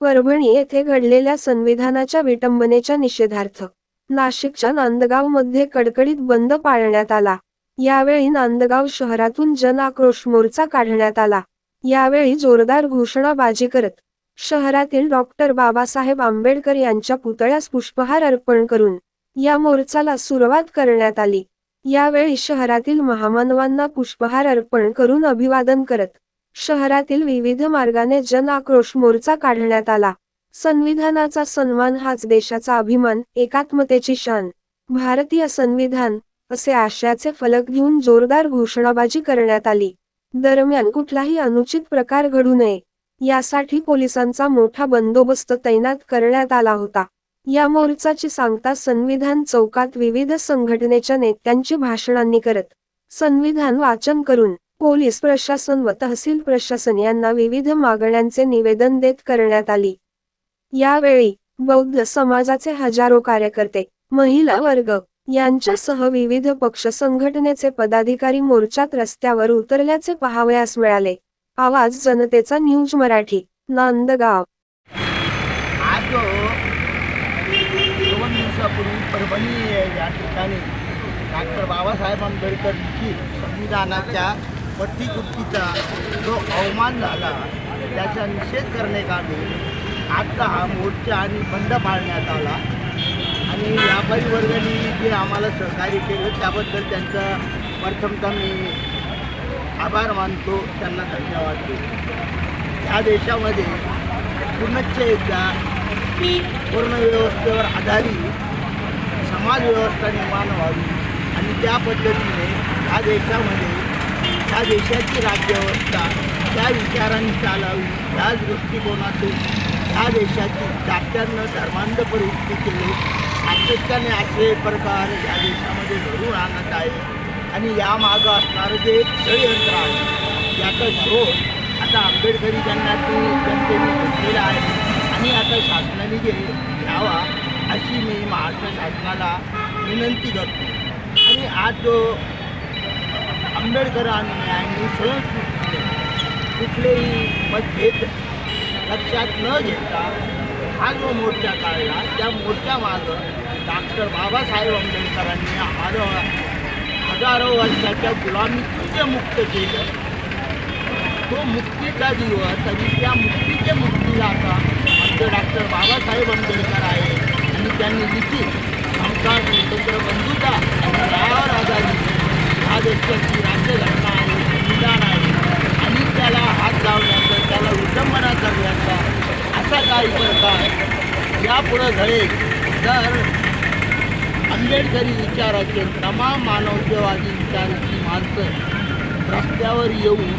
परभणी येथे घडलेल्या संविधानाच्या विटंबनेच्या निषेधार्थ नाशिकच्या नांदगावमध्ये कडकडीत बंद पाळण्यात आला. यावेळी नांदगाव शहरातून जन आक्रोश मोर्चा काढण्यात आला. यावेळी जोरदार घोषणाबाजी करत शहरातील डॉक्टर बाबासाहेब आंबेडकर यांच्या पुतळ्यास पुष्पहार अर्पण करून या मोर्चाला सुरुवात करण्यात आली. यावेळी शहरातील महामानवांना पुष्पहार अर्पण करून अभिवादन करत शहरातील विविध मार्गाने जन आक्रोश मोर्चा काढण्यात आला. संविधानाचा सन्मान हाच देशाचा अभिमान एकात्मतेची शान. भारतीय संविधान असे आशयाचे फलक घेऊन जोरदार घोषणाबाजी करण्यात आली. दरम्यान कुठलाही अनुचित प्रकार घडू नये यासाठी पोलिसांचा मोठा बंदोबस्त तैनात करण्यात आला होता. या मोर्चाची सांगता संविधान चौकात विविध संघटनेच्या नेत्यांची भाषणांनी करत संविधान वाचन करून पोलीस प्रशासन व तहसील प्रशासन यांना विविध मागण्यांचे निवेदन देत करण्यात आली. यावेळी बौद्ध समाजाचे हजारो कार्यकर्ते महिला वर्ग यांच्यासह विविध पक्ष संघटनेचे पदाधिकारी मोर्चात रस्त्यावर उतरल्याचे पाहावयास मिळाले. आवाज जनतेचा न्यूज मराठी नांदगाव. आज दोन दिवसापूर्वी परभणी या ठिकाणी डॉक्टर बाबासाहेब आंबेडकर लिखित संविधानाच्या प्रतिकृतीचा जो अवमान झाला त्याचा निषेध करण्यासाठी आजचा हा मोर्चा आणि बंद पाळण्यात आला. आणि व्यापारी वर्गाने जे आम्हाला सहकार्य केलं त्याबद्दल त्यांचा प्रथमतः मी आभार मानतो त्यांना धन्यवाद देतो. या देशामध्ये पुनश्च एकदा पूर्ण व्यवस्थेवर आधारित समाजव्यवस्था निर्माण व्हावी. आणि त्या पद्धतीने या देशामध्ये या देशाची राज्यव्यवस्था त्या विचारांनी चालावी त्याच दृष्टिकोनातून या देशाची जात्यांना धर्मांध प्रवृत्ती केली. सातत्याने असे प्रकार या देशामध्ये घडून आणत आहे. आणि यामागं असणारं जे षडयंत्र आहे याचा शोध आता आंबेडकरी जनतेने जनतेने घेतलेला आहे. आणि आता शासनाने घे घ्यावा अशी मी महाराष्ट्र शासनाला विनंती करतो. आणि आज जो आंबेडकरांनी आणि स्वयंस्फूर्तीने कुठलेही मतभेद लक्षात न घेता हा जो मोर्चा काढला त्या मोर्चामागं डॉक्टर बाबासाहेब आंबेडकरांनी आम्हाला हजारो वर्षाच्या गुलामीतून जे मुक्त केलं. तो मुक्तीचा दिवस आणि त्या मुक्तीचे मुक्ती आता आमचे डॉक्टर बाबासाहेब आंबेडकर आहे आणि त्यांनी लिखित आमचा स्वतंत्र बंधुता आणि न्यायावर आधारित ह्या देशाची राज्यघटना आहे संविधान आहे आणि त्याला हात लावण्याचा त्याला विटंबना करण्याचा असा काही प्रकार यापुढं घडेल. तर आंबेडकरी विचाराचे तमाम मानवतेवादी विचाराची माणसं रस्त्यावर येऊन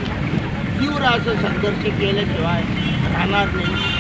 तीव्र असं संघर्ष केल्याशिवाय राहणार नाही.